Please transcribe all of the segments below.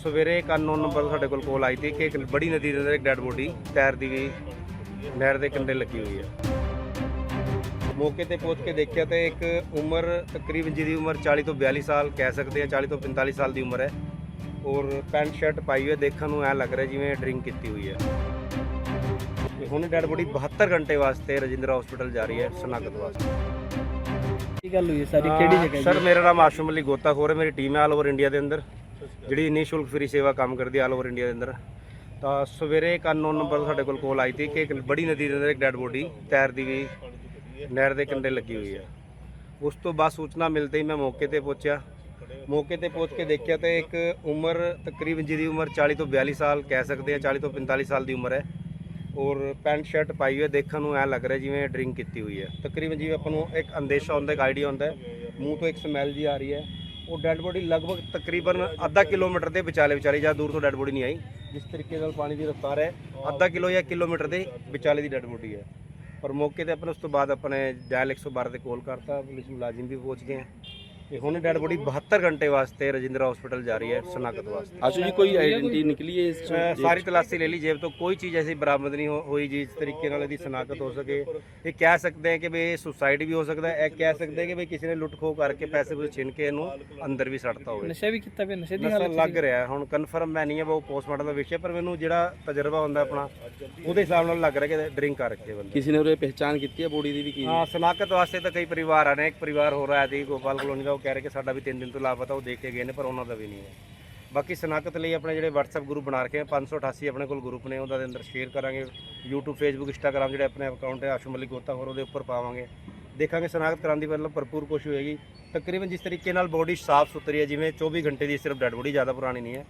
ਸਵੇਰੇ ਇੱਕ unknown number ਤੋਂ ਸਾਡੇ ਕੋਲ ਕਾਲ ਆਈ ਸੀ ਕਿ ਇੱਕ ਬੜੀ ਨਦੀ ਦੇ ਅੰਦਰ ਇੱਕ ਡੈੱਡ ਬੋਡੀ ਟਾਇਰ ਦੀ ਵੀ ਨਹਿਰ ਦੇ ਕੰਢੇ ਲੱਗੀ ਹੋਈ ਹੈ। ਮੌਕੇ ਤੇ ਪਹੁੰਚ ਕੇ ਦੇਖਿਆ ਤੇ ਇੱਕ ਉਮਰ ਤਕਰੀਬਨ ਜਿਹਦੀ ਉਮਰ 40 ਤੋਂ 42 ਸਾਲ ਕਹਿ ਸਕਦੇ ਆ 40 ਤੋਂ 45 ਸਾਲ ਦੀ ਉਮਰ ਹੈ। ਔਰ ਪੈਂਟ ਸ਼ਰਟ ਪਾਈ ਹੋਈ ਹੈ ਦੇਖਣ ਨੂੰ ਐ ਲੱਗ ਰਿਹਾ ਜਿਵੇਂ ਡਰਿੰਕ ਕੀਤੀ ਹੋਈ ਹੈ। ਹੁਣ ਡੈੱਡ ਬੋਡੀ 72 ਘੰਟੇ ਵਾਸਤੇ ਰਜਿੰਦਰਾ ਹਸਪੀਟਲ ਜਾ ਰਹੀ ਹੈ ਸਨਾਗਤ ਵਾਸਤੇ। ਕੀ ਗੱਲ ਹੋਈ ਹੈ ਸਾਰੀ? ਕਿਹੜੀ ਜਗ੍ਹਾ ਸਰ ਮੇਰਾ ਨਾਮ ਆਸ਼ਮ ਅਲੀ ਗੋਤਾਖੋਰ ਹੈ ਮੇਰੀ ਟੀਮ ਹੈ ਆਲ ਓਵਰ ਇੰਡੀਆ ਦੇ ਅੰਦਰ। ਜਿਹੜੀ ਨਿਸ਼ੁਲਕ ਫ੍ਰੀ ਸੇਵਾ ਕੰਮ ਕਰਦੀ ਆਲ ਓਵਰ ਇੰਡੀਆ ਦੇ ਅੰਦਰ। ਤਾਂ ਸਵੇਰੇ ਇੱਕ ਅਨਨੋਨ ਨੰਬਰ ਤੋਂ ਸਾਡੇ ਕੋਲ ਕਾਲ ਆਈ ਸੀ ਕਿ ਇੱਕ ਬੜੀ ਨਦੀ ਦੇ ਅੰਦਰ ਇੱਕ ਡੈੱਡ ਬੋਡੀ ਟਾਇਰ ਦੀ ਵੀ ਨਹਿਰ ਦੇ ਕੰਢੇ ਲੱਗੀ ਹੋਈ ਹੈ ਉਸ ਤੋਂ ਬਾਅਦ ਸੂਚਨਾ ਮਿਲਦੇ ਹੀ ਮੈਂ ਮੌਕੇ ਤੇ ਪਹੁੰਚਿਆ। ਮੌਕੇ ਤੇ ਪਹੁੰਚ ਕੇ ਦੇਖਿਆ ਤੇ ਇੱਕ ਉਮਰ ਤਕਰੀਬਨ ਜਿਹਦੀ ਉਮਰ 40 ਤੋਂ 42 ਸਾਲ ਕਹਿ ਸਕਦੇ ਆ 40 ਤੋਂ 45 ਸਾਲ ਦੀ ਉਮਰ ਹੈ। ਔਰ ਪੈਂਟ ਸ਼ਰਟ ਪਾਈ ਹੋਈ ਹੈ, ਦੇਖਣ ਨੂੰ ਐ ਲੱਗ ਰਿਹਾ ਜਿਵੇਂ ਡਰਿੰਕ ਕੀਤੀ ਹੋਈ ਹੈ। ਤਕਰੀਬਨ ਜਿਵੇਂ ਆਪਾਂ ਨੂੰ ਇੱਕ ਅੰਦੇਸ਼ਾ ਹੁੰਦਾ, ਇੱਕ ਆਈਡੀਆ ਹੁੰਦਾ ਮੂੰਹ ਤੋਂ ਇੱਕ ਸਮੈਲ ਜੀ ਆ ਰਹੀ ਹੈ। ਉਹ ਡੈੱਡ ਬੋਡੀ ਲਗਭਗ ਤਕਰੀਬਨ ਅੱਧਾ ਕਿਲੋਮੀਟਰ ਦੇ ਵਿਚਾਲੇ ਵਿਚਾਲੇ ਜਾਂ ਦੂਰ ਤੋਂ ਡੈੱਡ ਬੋਡੀ ਨਹੀਂ ਆਈ। ਜਿਸ ਤਰੀਕੇ ਨਾਲ ਪਾਣੀ ਦੀ ਰਫ਼ਤਾਰ ਹੈ, ਅੱਧਾ ਕਿਲੋ ਜਾਂ ਕਿਲੋਮੀਟਰ ਦੇ ਵਿਚਾਲੇ ਦੀ ਡੈੱਡ ਬੋਡੀ ਹੈ। ਪਰ ਮੌਕੇ ਤੇ ਆਪਣੇ ਉਸ ਤੋਂ ਬਾਅਦ ਆਪਣੇ ਡਾਇਲ 112 ਤੇ ਕਾਲ ਕਰਤਾ, ਪੁਲਿਸ ਮੁਲਾਜ਼ਮ ਵੀ ਪਹੁੰਚ ਗਏ। ਹੈ ਤੇ ਹੁਣ ਡੈੱਡ ਬੋਡੀ 72 ਘੰਟੇ ਵਾਸਤੇ ਰਜਿੰਦਰਾ ਹਸਪੀਟਲ ਜਾ ਰਹੀ ਹੈ ਸਨਾਗਤ ਵਾਸਤੇ ਆਸ਼ੂ ਜੀ ਕੋਈ ਆਇਡੈਂਟੀ ਨਿਕਲੀ ਹੈ ਇਸ ਚੋਂ? ਸਾਰੀ ਤਲਾਸ਼ੀ ਲੈ ਲਈ ਜੇਬ ਤੋਂ ਕੋਈ ਚੀਜ਼ ਐਸੀ ਬਰਾਮਦ ਨਹੀਂ ਹੋ- ਹੋਈ ਜਿਸ ਤਰੀਕੇ ਨਾਲ ਇਹਦੀ ਸਨਾਖਤ ਹੋ ਸਕੇ ਇਹ ਕਹਿ ਸਕਦੇ ਹਾਂ ਕਿ ਵੀ ਇਹ ਸੁਸਾਈਡ ਵੀ ਹੋ ਸਕਦਾ ਹੈ ਇਹ ਕਹਿ ਸਕਦੇ ਹਾਂ ਕਿ ਵੀ ਕਿਸੇ ਨੇ ਲੁੱਟ ਖੋਹ ਕਰਕੇ ਪੈਸੇ ਪੂਸੇ ਛਿਨ ਕੇ ਇਹਨੂੰ ਅੰਦਰ ਵੀ ਸੱਟਤਾ ਹੋਵੇ ਨਸ਼ਾ ਵੀ ਕੀਤਾ ਪਿਆ ਨਸ਼ੇ ਦੀ ਨਸ਼ਾ ਹਾਲਤ ਲੱਗ ਰਿਹਾ ਹੈ। ਹੁਣ ਕਨਫਰਮ ਮੈਂ ਨਹੀਂ ਹੈ ਉਹ ਪੋਸਟਮਾਰਟਮ ਦਾ ਵਿਸ਼ਾ ਪਰ ਮੈਨੂੰ ਜਿਹੜਾ ਤਜਰਬਾ ਹੁੰਦਾ ਆਪਣਾ ਉਹਦੇ ਹਿਸਾਬ ਨਾਲ ਲੱਗ ਰਿਹਾ ਕਿ ਡਰਿੰਕ ਕਰ ਰੱਖੇ ਬੰਦੇ ਕਿਸੇ ਨੇ ਉਹਰੇ ਪਹਿਚਾਨ ਕੀਤੀ ਹੈ ਬੋਡੀ ਦੀ ਵੀ ਕੀ ਹਾਂ ਸਨਾਖਤ ਵਾਸਤੇ ਤਾਂ ਕਈ ਪਰਿਵਾਰ ਆ ਨੇ ਇੱਕ ਪਰਿਵਾਰ ਹੋ ਰਿਹਾ ਸੀ ਗੋਪਾਲ ਕਲੋਨੀ ਦਾ ਉਹ ਕਹਿ ਰਹੇ ਕਿ ਸਾਡਾ ਵੀ 3 ਦਿਨ ਤੋਂ ਲਾਪਤਾ ਉਹ ਦੇਖ ਕੇ ਗਏ ਨੇ ਪਰ ਉਹਨਾਂ ਦਾ ਵੀ ਨਹੀਂ ਹੈ। ਬਾਕੀ ਸਨਾਖਤ ਲਈ ਆਪਣੇ ਜਿਹੜੇ WhatsApp ਗਰੁੱਪ ਬਣਾ ਰੱਖੇ ਆ 588 ਆਪਣੇ ਕੋਲ ਗਰੁੱਪ ਨੇ ਉਹਦਾ ਦੇ ਅੰਦਰ ਸ਼ੇਅਰ ਕਰਾਂਗੇ। YouTube Facebook Instagram ਜਿਹੜੇ ਆਪਣੇ ਅਕਾਊਂਟ ਹੈ ਆਸ਼ੂ ਮਲਿਕ ਗੋਤਾ ਹੋਰ ਉਹਦੇ ਉੱਪਰ ਪਾਵਾਂਗੇ। ਦੇਖਾਂਗੇ ਸਨਾਖਤ ਕਰਾਉਣ ਦੀ ਮਤਲਬ ਭਰਪੂਰ ਕੋਸ਼ਿਸ਼ ਹੋਏਗੀ। ਤਕਰੀਬਨ ਜਿਸ ਤਰੀਕੇ ਨਾਲ ਬੋਡੀ ਸਾਫ਼ ਸੁਥਰੀ ਹੈ ਜਿਵੇਂ 24 ਘੰਟੇ ਦੀ ਸਿਰਫ ਡੈਡ ਬੋਡੀ ਜ਼ਿਆਦਾ ਪੁਰਾਣੀ ਨਹੀਂ ਹੈ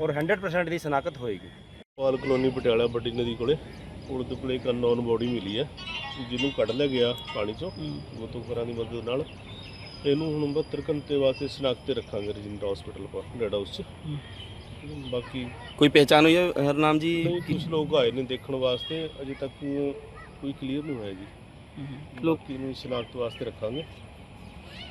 ਔਰ 100% ਦੀ ਸਨਾਖਤ ਹੋਏਗੀ। ਪਾਲ ਕਲੋਨੀ ਪਟਿਆਲਾ ਵੱਡੀ ਨਦੀ ਕੋਲੇ ਕੋਲੇ ਇੱਕ ਅਨਨੋਨ ਬੋਡੀ ਮਿਲੀ ਹੈ ਜਿਹਨੂੰ ਕੱਢ ਲਿਆ ਗਿਆ ਪਾਣੀ ਚੋਂ ਗੋਤਾਖੋਰਾਂ ਦੀ ਮਦਦ ਨਾਲ। ਇਹਨੂੰ ਹੁਣ 72 ਘੰਟੇ ਵਾਸਤੇ ਸ਼ਨਾਖਤ ਤੇ ਰੱਖਾਂਗੇ ਰਜਿੰਦਰਾ ਹਸਪੀਟਲ ਕੋਲ ਡੈਡ ਹਾਊਸ 'ਚ। ਬਾਕੀ ਕੋਈ ਪਹਿਚਾਨ ਹੋਈ ਹੈ ਹਰਨਾਮ ਜੀ? ਨਹੀਂ ਕੁਝ ਲੋਕ ਆਏ ਨੇ ਦੇਖਣ ਵਾਸਤੇ ਅਜੇ ਤੱਕ ਕੋਈ ਕਲੀਅਰ ਨਹੀਂ ਹੋਇਆ ਜੀ। ਲੋਕੀ ਨੂੰ ਸ਼ਨਾਖਤ ਵਾਸਤੇ ਰੱਖਾਂਗੇ।